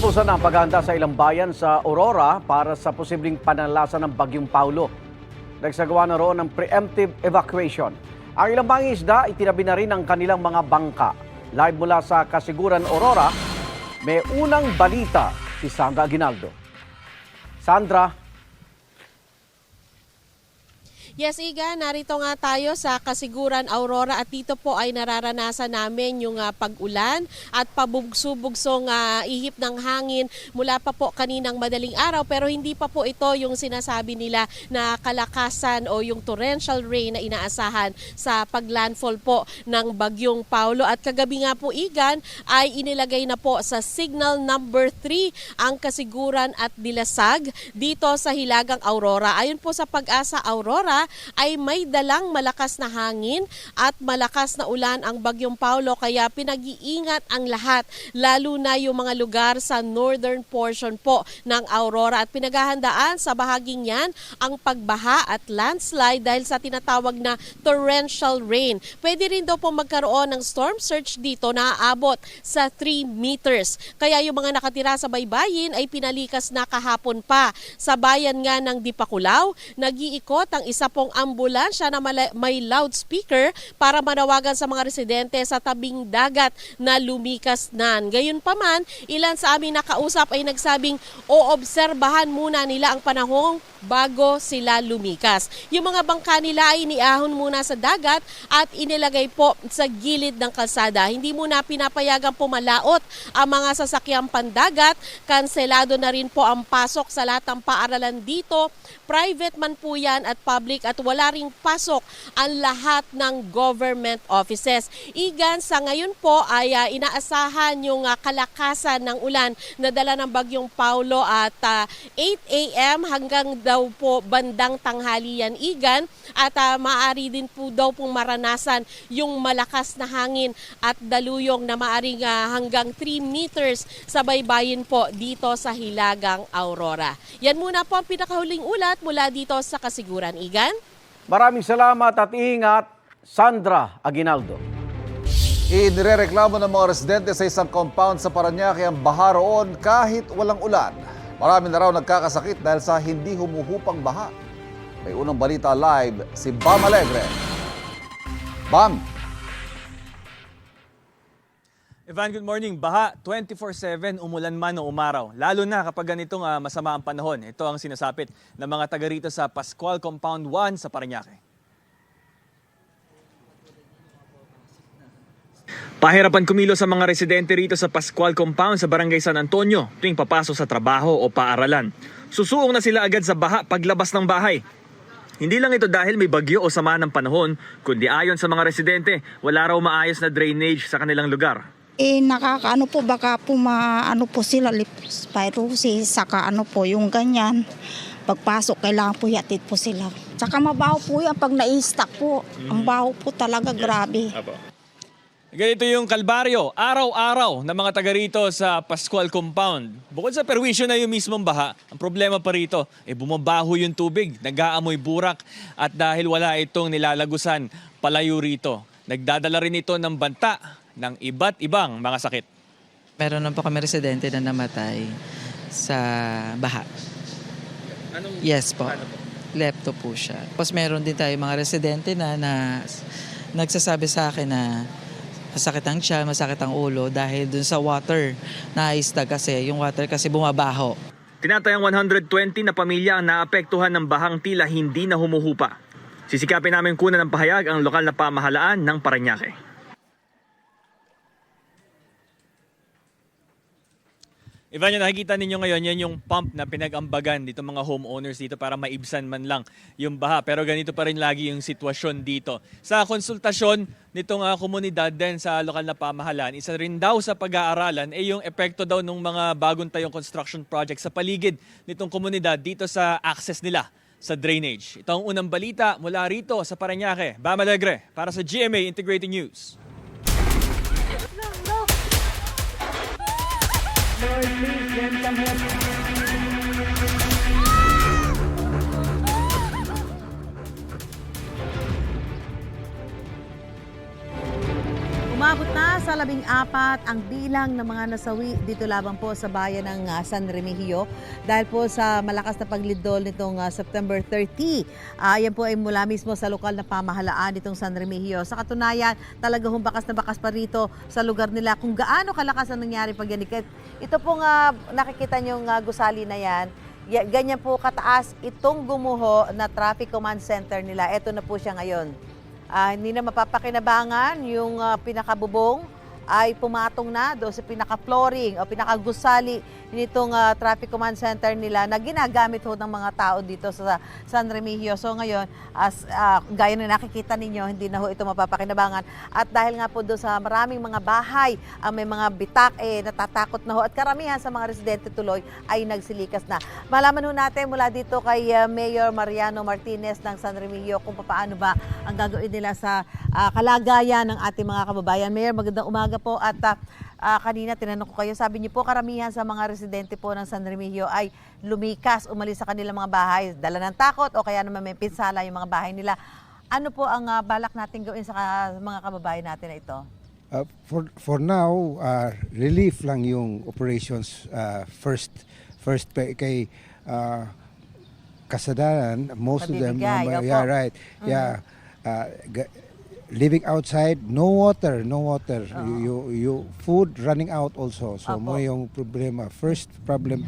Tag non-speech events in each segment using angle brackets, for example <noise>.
Puspusan ang paghahanda sa ilang bayan sa Aurora para sa posibleng pananlasan ng Bagyong Paulo. Nagsagawa na roon ng preemptive evacuation. Ang ilang mga isda, itinabi na rin ang kanilang mga bangka. Live mula sa Kasiguran, Aurora, may unang balita si Sandra Aguinaldo. Sandra, Yes, Iga, narito nga tayo sa Kasiguran Aurora at dito po ay nararanasan namin yung ah, pag-ulan at pabugso-bugsong ah, ihip ng hangin mula pa po kaninang madaling araw pero hindi pa po ito yung sinasabi nila na kalakasan o yung torrential rain na inaasahan sa paglandfall po ng Bagyong Paulo at kagabi nga po Igan ay inilagay na po sa signal number 3 ang Kasiguran at Dilasag dito sa Hilagang Aurora. Ayon po sa Pag-asa Aurora ay may dalang malakas na hangin at malakas na ulan ang Bagyong Paulo kaya pinag-iingat ang lahat lalo na yung mga lugar sa northern portion po ng Aurora at pinaghahandaan sa bahaging yan ang pagbaha at landslide dahil sa tinatawag na torrential rain. Pwede rin daw po magkaroon ng storm surge dito na aabot sa 3 meters. Kaya yung mga nakatira sa baybayin ay pinalikas na kahapon pa. Sa bayan nga ng Dipakulaw, nag-iikot ang isa pong ambulansya na may loudspeaker para manawagan sa mga residente sa tabing dagat na lumikas nan. Gayunpaman, ilan sa aming nakausap ay nagsabing oobserbahan muna nila ang panahong bago sila lumikas. Yung mga bangka nila ay iniahon muna sa dagat at inilagay po sa gilid ng kalsada. Hindi muna pinapayagang pumalaot ang mga sasakyang pandagat. Kanselado na rin po ang pasok sa lahat ng paaralan dito. Private man po yan at public at wala ring pasok ang lahat ng government offices. Igan, sa ngayon po ay ah, inaasahan yung ah, kalakasan ng ulan na dala ng Bagyong Paulo at ah, 8 a.m. hanggang daw po bandang tanghali yan igan at ah, maaari din po daw pong maranasan yung malakas na hangin at daluyong na maaring ah, hanggang 3 meters sa baybayin po dito sa Hilagang Aurora. Yan muna po ang pinakahuling ulat mula dito sa Kasiguran Igan. Maraming salamat at ingat, Sandra Aguinaldo. Inirereklamo ng mga residente sa isang compound sa Paranaque ang baha roon kahit walang ulan. Marami na raw nagkakasakit dahil sa hindi humuhupang baha. May unang balita live si Bam Alegre. Bam! Evan, good morning. Baha 24-7, umulan man o umaraw. Lalo na kapag ganitong ah, masama ang panahon. Ito ang sinasapit ng mga taga rito sa Pascual Compound 1 sa Parañaque. Pahirapan kumilo sa mga residente rito sa Pascual Compound sa Barangay San Antonio tuwing papasok sa trabaho o paaralan. Susuong na sila agad sa baha paglabas ng bahay. Hindi lang ito dahil may bagyo o sama ng panahon, kundi ayon sa mga residente, wala raw maayos na drainage sa kanilang lugar. Eh, nakakaano po, baka po maano po sila, leptospirosis, saka ano po, yung ganyan. Pagpasok, kailangan po yatid po sila. Saka mabaho po yan pag na-stack po. Ang baho po talaga, grabe. Ganito yung kalbaryo, araw-araw ng mga taga rito sa Pascual Compound. Bukod sa perwisyo na yung mismong baha, ang problema pa rito, eh bumabaho yung tubig, nag-aamoy burak at dahil wala itong nilalagusan palayo rito, nagdadala rin ito ng banta ng iba't ibang mga sakit. Meron lang po kami residente na namatay sa baha. Anong Yes po. Lepto po siya. Tapos meron din tayo mga residente na, na nagsasabi sa akin na masakit ang tiyan, masakit ang ulo dahil dun sa water na istag kasi. Yung water kasi bumabaho. Tinatayang 120 na pamilya ang naapektuhan ng bahang tila hindi na humuhupa. Sisikapin namin kunan ng pahayag ang lokal na pamahalaan ng Parañaque. Ivan, yung nakikita ninyo ngayon, yan yung pump na pinag-ambagan dito mga homeowners dito para maibsan man lang yung baha. Pero ganito pa rin lagi yung sitwasyon dito. Sa konsultasyon nitong ah, komunidad din sa lokal na pamahalaan, isa rin daw sa pag-aaralan ay yung epekto daw ng mga bagong tayong construction project sa paligid nitong komunidad dito sa access nila sa drainage. Ito ang unang balita mula rito sa Parañaque. Bam Alegre para sa GMA Integrated News. Umabot na sa labing apat ang bilang ng mga nasawi dito lamang po sa bayan ng ah, San Remigio dahil po sa malakas na paglindol nitong ah, September 30. Ah, yan po ay mula mismo sa lokal na pamahalaan nitong San Remigio. Sa katunayan, talaga hong bakas na bakas pa rito sa lugar nila kung gaano kalakas ang nangyari pag yan. Ito pong ah, nakikita niyong ah, gusali na yan, Ya- ganyan po kataas itong gumuho na traffic command center nila. Ito na po siya ngayon. Ah, hindi na mapapakinabangan yung ah, pinakabubong ay pumatong na doon sa pinaka-flooring o pinaka-gusali nitong ah, traffic command center nila na ginagamit ho ng mga tao dito sa San Remigio. So ngayon, as ah, gaya na nakikita ninyo, hindi na ho ito mapapakinabangan. At dahil nga po doon sa maraming mga bahay, ang may mga bitak, eh, natatakot na ho. At karamihan sa mga residente tuloy ay nagsilikas na. Malaman ho natin mula dito kay ah, Mayor Mariano Martinez ng San Remigio kung paano ba ang gagawin nila sa ah, kalagayan ng ating mga kababayan. Mayor, magandang umaga po at ah, ah, kanina tinanong ko kayo, sabi niyo po karamihan sa mga residente po ng San Remigio ay lumikas, umalis sa kanilang mga bahay, dala ng takot o kaya naman may pinsala yung mga bahay nila. Ano po ang ah, balak natin gawin sa mga kababayan natin na ito? Uh, for for now, uh, relief lang yung operations uh, first first kay uh, kasadaran most of them uh, opo. yeah right yeah uh, living outside no water no water. You, you you food running out also. So Opo. mo yung problema. First problem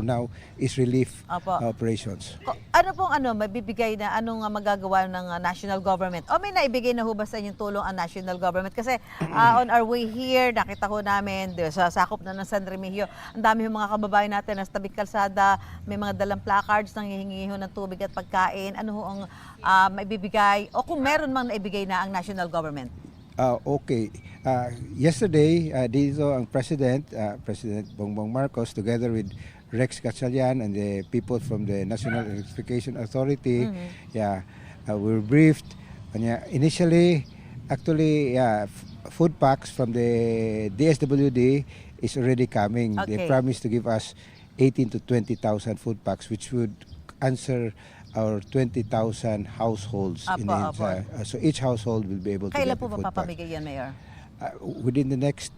for now is relief Opo. operations Ko- Ano pong ano, mabibigay na anong ah, magagawa ng ah, national government? O may naibigay na ho ba sa inyong tulong ang national government? Kasi ah, on our way here, nakita ko namin di- sa sakop na ng San Remigio, ang dami yung mga kababayan natin na sa tabing kalsada, may mga dalang placards nang hihingi ho ng tubig at pagkain. Ano ho ang ah, maibibigay? O kung meron mang naibigay na ang national government? Uh, okay. Uh, yesterday, uh, dito ang President, uh, President Bongbong Marcos, together with Rex Gatchalian and the people from the National Electrification Authority, yeah, uh, we were briefed. Kanya, initially, actually, yeah, f- food packs from the DSWD is already coming. They Okay. promised to give us 18 to 20,000 food packs, which would answer our 20,000 households. in Apo, the, apo. uh, so each household will be able to Kailan get po the food pack. mapapamigay yan, Mayor? Uh, within the next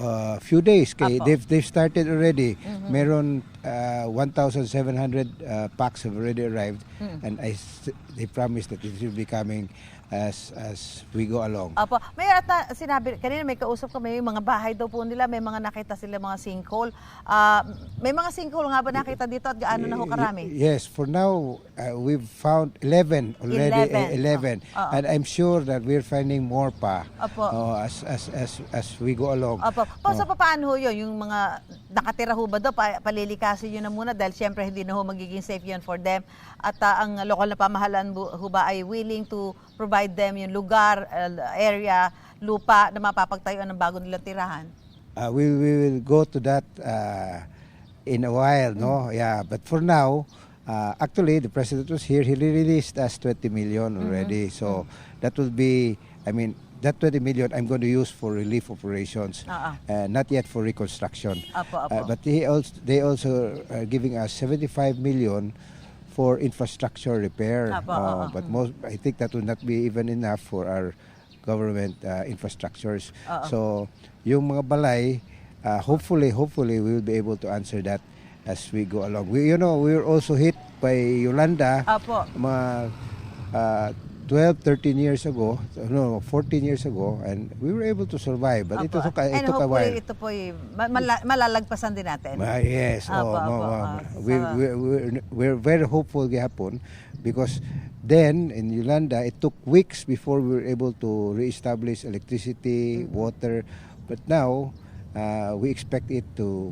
uh, few days. Kay, Apo. they've, they've started already. Meron uh, 1,700 uh, packs have already arrived. And I, they promised that it will be coming as, as we go along. Apo. Mayor, at na, sinabi, kanina may kausap kami, yung mga bahay daw po nila, may mga nakita sila mga sinkhole. Ah, may mga sinkhole nga ba nakita dito at gaano na ho karami? Y- Yes, for now, uh, we've found 11 already. 11. eh, 11. Oo. And I'm sure that we're finding more pa Apo. uh, as, as, as, as we go along. Opo. Pa, sa Oh. paano ho yun? Yung mga nakatira ho ba doon, pa, palilikasin yun na muna dahil siyempre hindi na ho magiging safe yun for them. At ah, ang lokal na pamahalaan bu- ho ba ay willing to provide them yung lugar, uh, area, lupa na mapapagtayuan ng bago nilang tirahan? Uh, we, we will go to that uh, in a while, no? Yeah, but for now, uh, actually, the president was here. He released us 20 million already. So that will be, I mean, that 20 million I'm going to use for relief operations, Ah, uh, not yet for reconstruction. Apo, apo. Uh, but he also, they also are giving us 75 million for infrastructure repair. Apo, Uh, oo. but most, I think that will not be even enough for our government uh, infrastructures. Oo. So, yung mga balay, uh, hopefully, hopefully, we will be able to answer that as we go along. We, you know, we were also hit by Yolanda Apo. mga uh, 12, 13 years ago, no, 14 years ago, and we were able to survive. But it Opo. took, a- it And took a hopefully while. ito po mala- malalagpasan din natin. Ah, yes. Apo, oh, apo, no, ah, we, sa- we, we're, we're very hopeful gihapon because then in Yolanda, it took weeks before we were able to reestablish electricity, Mm-hmm. water. But now, uh, we expect it to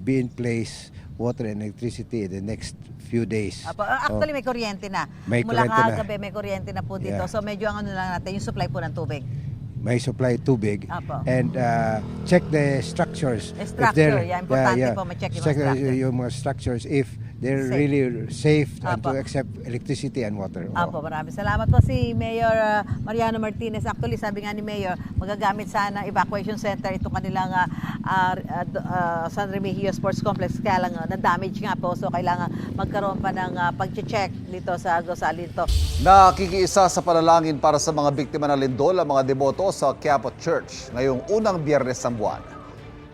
be in place, water and electricity in the next few days. Apo, ah, actually may kuryente na. May Mula kuryente na. kagabi may kuryente na po dito. Yeah. So medyo ang ano lang natin, yung supply po ng tubig. may supply tubig Apo. and uh, check the structures. Structure, yeah, importante po ma-check yung mga Check, uh, structure. yung mga structures if they're Safe. really safe and Apo. to accept electricity and water. Oo. Apo, maraming salamat po si Mayor uh, Mariano Martinez. Actually, sabi nga ni Mayor, magagamit sana evacuation center itong kanilang uh, uh, uh, San Remigio Sports Complex. Kaya lang uh, na-damage nga po. So, kailangan magkaroon pa ng uh, pag-check dito sa Gosalito. Nakikiisa sa panalangin para sa mga biktima ng lindol ang mga deboto sa Quiapo Church ngayong unang biyernes ng buwan.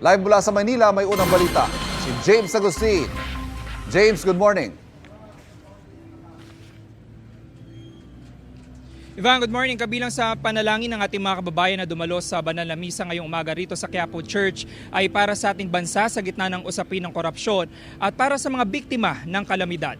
Live mula sa Manila, may unang balita. Si James Agustin. James, good morning. Ivan, good morning. Kabilang sa panalangin ng ating mga kababayan na dumalo sa banal na misa ngayong umaga rito sa Quiapo Church ay para sa ating bansa sa gitna ng usapin ng korupsyon at para sa mga biktima ng kalamidad.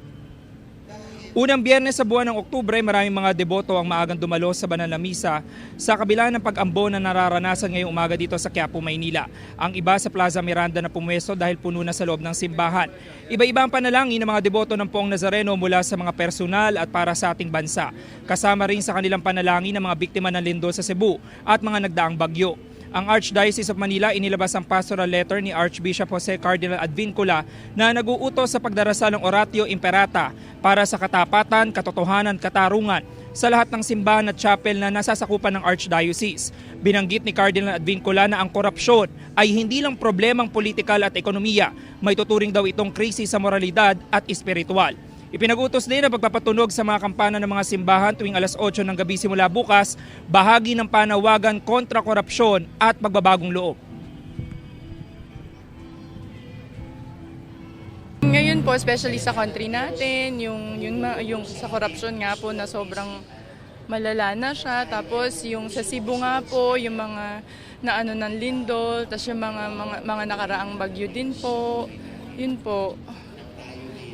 Unang biyernes sa buwan ng Oktubre, maraming mga deboto ang maagang dumalo sa banal na misa sa kabila ng pag-ambo na nararanasan ngayong umaga dito sa Quiapo, Maynila. Ang iba sa Plaza Miranda na pumwesto dahil puno na sa loob ng simbahan. Iba-iba ang panalangin ng mga deboto ng Poong Nazareno mula sa mga personal at para sa ating bansa. Kasama rin sa kanilang panalangin ng mga biktima ng lindol sa Cebu at mga nagdaang bagyo. Ang Archdiocese of Manila inilabas ang pastoral letter ni Archbishop Jose Cardinal Advincula na nag-uutos sa pagdarasal ng Oratio Imperata para sa katapatan, katotohanan, katarungan sa lahat ng simbahan at chapel na nasasakupan ng Archdiocese. Binanggit ni Cardinal Advincula na ang korupsyon ay hindi lang problemang politikal at ekonomiya, may tuturing daw itong krisis sa moralidad at espiritual. Ipinagutos din ang pagpapatunog sa mga kampana ng mga simbahan tuwing alas 8 ng gabi simula bukas, bahagi ng panawagan kontra korupsyon at pagbabagong loob. Ngayon po, especially sa country natin, yung, yung, yung sa korupsyon nga po na sobrang malala na siya. Tapos yung sa Cebu nga po, yung mga na ano ng lindol, tapos yung mga, mga, mga nakaraang bagyo din po. Yun po.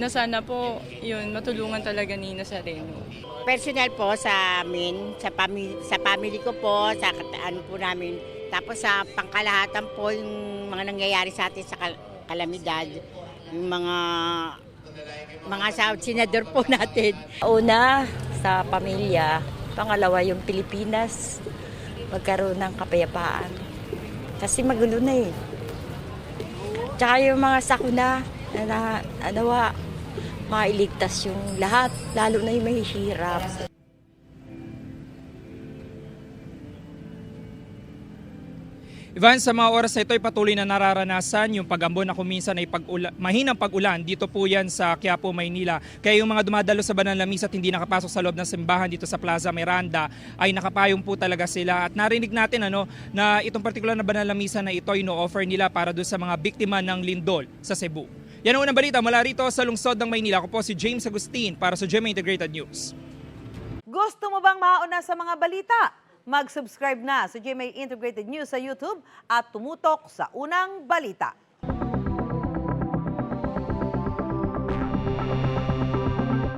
Na sana po, yun, matulungan talaga ni Nazareno. personal po sa amin, sa family, sa family ko po, sa ano po namin. Tapos sa pangkalahatan po yung mga nangyayari sa atin sa kal- kalamidad, yung mga mga sa senador po <laughs> natin. Una, sa pamilya. Pangalawa, yung Pilipinas. Magkaroon ng kapayapaan. Kasi magulo na eh. Tsaka yung mga sakuna na, na anawa, mailigtas yung lahat, lalo na yung mahihirap. Ivan, sa mga oras na ito ay patuloy na nararanasan yung pag-ambon na kuminsan ay pag-ula, mahinang pag-ulan. Dito po yan sa Quiapo, Maynila. Kaya yung mga dumadalo sa Banal na Misa at hindi nakapasok sa loob ng simbahan dito sa Plaza Miranda ay nakapayong po talaga sila. At narinig natin ano, na itong partikular na Banal na Misa na ito ay no-offer nila para doon sa mga biktima ng lindol sa Cebu. Yan ang unang balita mula rito sa lungsod ng Maynila. Ako po si James Agustin para sa GMA Integrated News. Gusto mo bang mauna sa mga balita? Mag-subscribe na sa GMA Integrated News sa YouTube at tumutok sa unang balita.